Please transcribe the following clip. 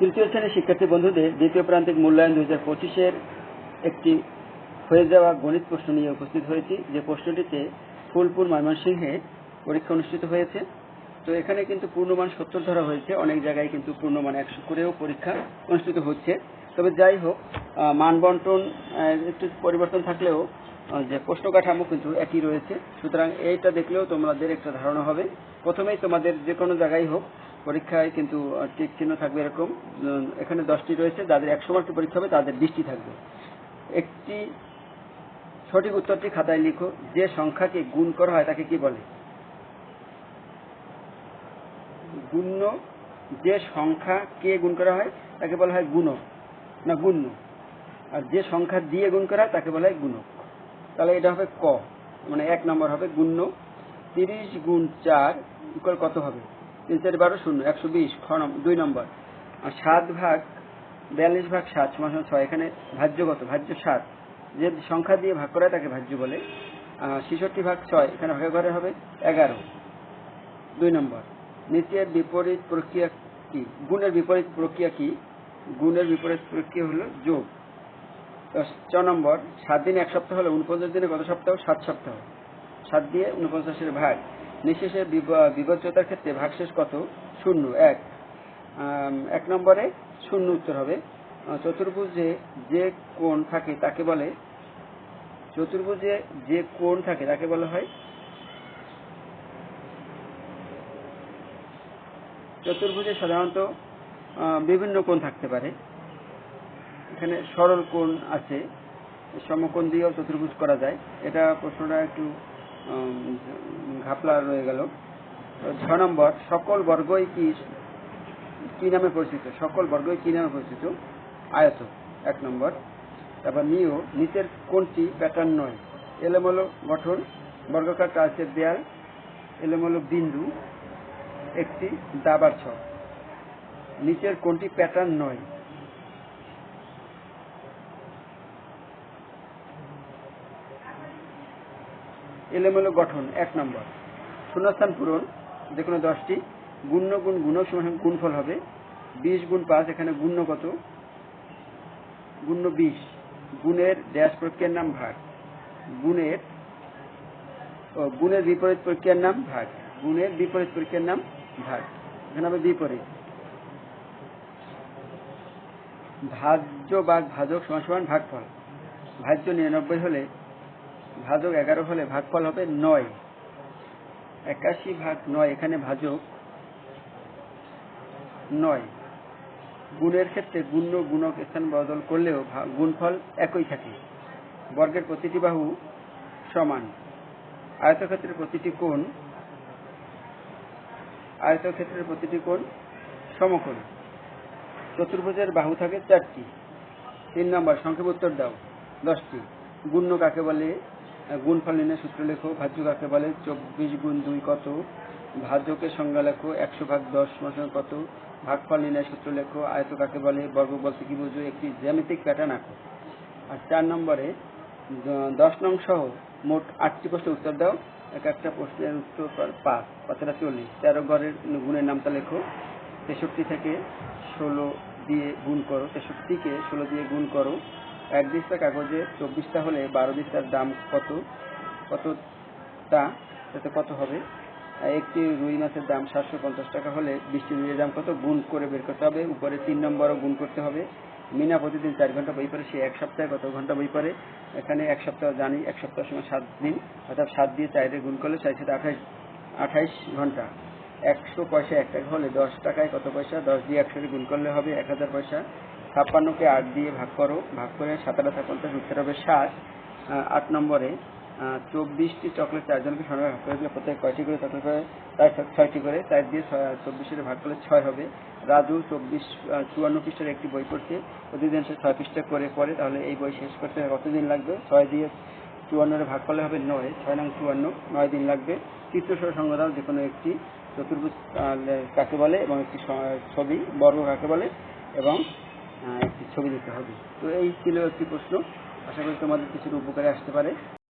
তৃতীয় শ্রেণির শিক্ষার্থী বন্ধুদের দ্বিতীয় প্রান্তিক মূল্যায়ন দুই হাজার পঁচিশের একটি হয়ে যাওয়া গণিত প্রশ্ন নিয়ে উপস্থিত হয়েছি। যে প্রশ্নটিতে ফুলপুর ময়মনসিংহে পরীক্ষা অনুষ্ঠিত হয়েছে। তো এখানে কিন্তু পূর্ণমান সত্তর ধরা হয়েছে। অনেক জায়গায় কিন্তু পূর্ণমান একশো করেও পরীক্ষা অনুষ্ঠিত হচ্ছে। তবে যাই হোক মান বন্টন একটু পরিবর্তন থাকলেও যে প্রশ্ন কাঠামো কিন্তু একই রয়েছে। সুতরাং এইটা দেখলেও তোমাদের একটা ধারণা হবে। প্রথমেই তোমাদের যে কোনো জায়গায় হোক পরীক্ষায় কিন্তু টিক চিহ্ন থাকবে এরকম। এখানে দশটি রয়েছে, যাদের একশো মার্কের পরীক্ষা হবে, তাদের বিশটি থাকবে। একটি সঠিক উত্তরটি খাতায় লিখো, যে সংখ্যাকে গুণ করা হয় তাকে কি বলে? গুণ্য, যে সংখ্যা কে গুণ করা হয় তাকে বলা হয় গুণ, না গুণ্য। আর যে সংখ্যা দিয়ে গুণ করা হয় তাকে বলা হয় গুণক তাহলে এটা হবে ক মানে এক নম্বর হবে গুণ্য। তিরিশ গুণ চার ইকুয়াল কত হবে? তিন চার বারো শূন্য, একশো বিশ, খ দুই নম্বর। আর সাত ভাগ, বিয়াল্লিশ ভাগ সাত সমান ছয়, এখানে ভাজ্য কত ভাজ্য সাত। যে সংখ্যা দিয়ে ভাগ করা তাকে ভাজ্য বলে। ছেষট্টি ভাগ ছয়, এখানে ভাগে ঘরে হবে এগারো। দুই নম্বর নিচের বিপরীত প্রক্রিয়া কি? গুণের বিপরীত প্রক্রিয়া কি? গুণের বিপরীত প্রক্রিয়া হলো যোগ। ছ নম্বর, সাত দিনে এক সপ্তাহ হলে উনপঞ্চাশ দিনে কত সপ্তাহ, সাত সপ্তাহ। সাত দিয়ে উনপঞ্চাশের ভাগ। নিঃশেষের বিব- বিভাজ্যতার ক্ষেত্রে ভাগশেষ কত? শূন্য, এক। এক নম্বরে শূন্য উত্তর হবে। চতুর্ভুজে যে কোণ থাকে তাকে বলে, চতুর্ভুজে যে কোণ থাকে তাকে বলা হয় চতুর্ভুজে সাধারণত বিভিন্ন কোণ থাকতে পারে। এখানে সরল কোণ আছে, সমকোণ দিয়েও চতুর্ভুজ করা যায়। এটা প্রশ্নটা একটু ঘাপলা রয়ে গেল। ছ নম্বর, সকল বর্গই কি কি নামে পরিচিত? সকল বর্গই কি নামে পরিচিত? আয়ত, এক নম্বর। তারপর নিও নিচের কোনটি প্যাটার্ন নয়? এলোমেলো গঠন, বর্গাকার টাচের দেয়াল, এলোমেলো বিন্দু, একটি দাবার ছক। নিচের কোনটি প্যাটার্ন নয়? এলোমেলো গঠন, এক নম্বর। শূন্যস্থান পূরণ, যে কোনো দশটি। গুণ্য গুণ গুণক সমান গুণফল হবে। বিশ গুণ পাঁচ, এখানে গুণ্য কত? গুণ্য বিশ। গুণের ড্যাশ প্রক্রিয়ার নাম ভাগ। গুণের গুণের বিপরীত প্রক্রিয়ার নাম ভাগ। গুণের বিপরীত প্রক্রিয়ার নাম ভাগ। এখানে হবে বিপরীত। ভাজ্য বা ভাজক সমান সমান ভাগফল। ভাজ্য নিরানব্বই হলে ভাজক এগারো হলে ভাগফল হবে নয়। একাশি ভাগ নয়, এখানে ভাজক নয়। গুণের ক্ষেত্রে গুণ্য, গুণক, স্থান বদল করলেও গুণফল একই থাকে। বর্গের প্রতিটি বাহু সমান। আয়তক্ষেত্রের প্রতিটি কোণ, আয়তক্ষেত্রের প্রতিটি কোণ সমকোণ। চতুর্ভুজের বাহু থাকে চারটি। তিন নম্বর, সংক্ষেপ উত্তর দাও। দশটি। গুণ্য কাকে বলে? গুণফল নির্ণয় সূত্র লেখো ভাজ্য কাকে বলে চব্বিশ গুণ দুই কত? ভাজ্যকের সংজ্ঞা লেখো, একশো ভাগ দশ মাসের কত? ভাগফল নির্ণয় সূত্র লেখো আয়ত কাকে বলে বর্গ বলতে কি বুঝো? একটি জ্যামিতিক প্যাটার্ন আঁকো। আর চার নম্বরে দশ নং সহ মোট আটটি প্রশ্নের উত্তর দাও। এক একটা প্রশ্নের উত্তর পাঁচ পাঁচটা চল্লিশ। তেরো ঘরের গুণের নামটা লেখো। তেষট্টি থেকে ষোলো দিয়ে গুণ করো। তেষট্টিকে ষোলো দিয়ে গুণ করো। এক দিস্তা কাগজে চব্বিশটা হলে বারো দিস্তার দাম কত? কতটা তাতে কত হবে? একটি রুই মাছের দাম সাতশো পঞ্চাশ টাকা হলে বৃষ্টি রুইয়ের দাম কত? গুণ করে বের করতে হবে। উপরে তিন নম্বরও গুণ করতে হবে। মিনা প্রতিদিন চার ঘণ্টা বই পড়ে, সে এক সপ্তাহে কত ঘণ্টা বই পড়ে? এখানে এক সপ্তাহ জানি, এক সপ্তাহ সময় সাত দিন। অর্থাৎ সাত দিয়ে চারে গুণ করলে চার সাথে আঠাইশ আঠাইশ ঘণ্টা। একশো পয়সা এক টাকা হলে দশ টাকায় কত পয়সা? দশ দিয়ে একশোকে গুণ করলে হবে এক হাজার পয়সা। ছাপ্পান্নকে আট দিয়ে ভাগ করো। ভাগ করে সাত আটা পঞ্চাশ উত্তর হবে ষাট আট নম্বরে চব্বিশটি চকলেট চারজনকে সঙ্গে ভাগ করে দিলে প্রত্যেক কয়টি করে চকলেট করে তার ছয়টি করে। চার দিয়ে চব্বিশের ভাগ করলে ছয় হবে। রাজু চব্বিশ চুয়ান্ন পৃষ্ঠার একটি বই পড়ছে। প্রতিদিন সে ছয় পৃষ্ঠা করে পড়ে। তাহলে এই বই শেষ করতে কতদিন লাগবে? ছয় দিয়ে চুয়ান্নরে ভাগ করলে হবে নয়। ছয় নং চুয়ান্ন, নয় দিন লাগবে। চিত্রসহ সংগ্রাম যে কোনো একটি। চতুর্ভুজ কাকে বলে? এবং একটি ছবি, বর্গ কাকে বলে? এবং একটি ছবি দিতে হবে। তো এই ছিল একটি প্রশ্ন। আশা করি তোমাদের কিছুটা উপকারে আসতে পারে।